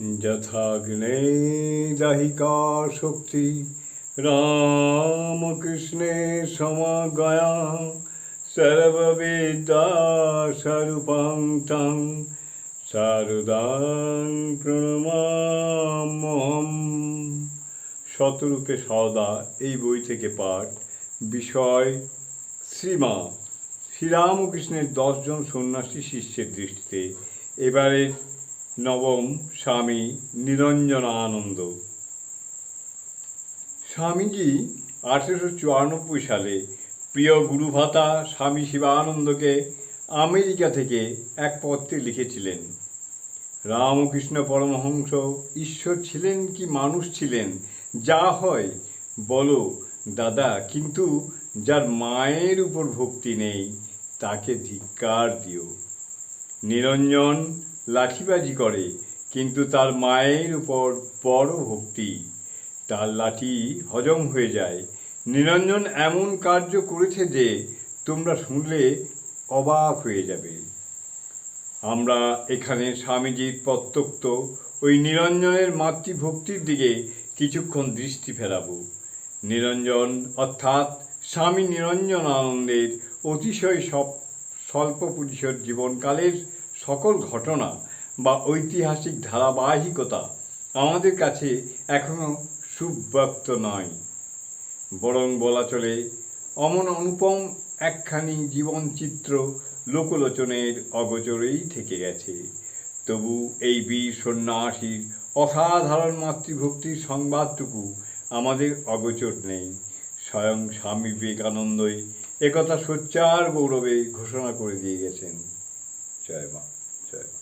যথাগ্নে দাহিকা শক্তি, রামকৃষ্ণে সমগয়া সর্ববিদ্যা স্বরূপং তং শারদাং প্রণমাম্যহম। শতরূপে সদা এই বই থেকে পাঠ, বিষয় শ্রীমা, শ্রীরামকৃষ্ণের দশজন সন্ন্যাসী শিষ্যের দৃষ্টিতে। এবারে নবম স্বামী নিরঞ্জনানন্দ। স্বামীজি আঠেরোশো চুরানব্বই সালে প্রিয় গুরুভাতা স্বামী শিবানন্দকে আমেরিকা থেকে এক পত্রে লিখেছিলেন, রামকৃষ্ণ পরমহংস, ঈশ্বর ছিলেন কি মানুষ ছিলেন? যা হয়, বলো, দাদা, কিন্তু যার মায়ের উপর ভক্তি নেই, তাকে ধিক্কার দিও। নিরঞ্জন লাঠিবাজি করে, কিন্তু তার মায়ের উপর বড় ভক্তি। তার লাঠি হজম হয়ে যায়। নিরঞ্জন এমন কার্য করেছে যে তোমরা শুনলে অবাক হয়ে যাবে। আমরা এখানে স্বামীজির প্রত্যক্ত ওই নিরঞ্জনের মাতৃভক্তির দিকে কিছুক্ষণ দৃষ্টি ফেরাবো। নিরঞ্জন অর্থাৎ স্বামী নিরঞ্জন আনন্দের অতিশয় সব স্বল্প পরিসর জীবনকালের সকল ঘটনা বা ঐতিহাসিক ধারাবাহিকতা আমাদের কাছে এখনও সুব্যক্ত নয়। বরং বলা চলে, অমন অনুপম একখানি জীবনচিত্র লোকলোচনের অগোচরেই থেকে গেছে। তবু এই বীর সন্ন্যাসীর অসাধারণ মাতৃভক্তির সংবাদটুকু আমাদের অগোচর নেই। স্বয়ং স্বামী বিবেকানন্দই একথা সোচ্চার গৌরবে ঘোষণা করে দিয়ে গেছেন। জয় মা। to.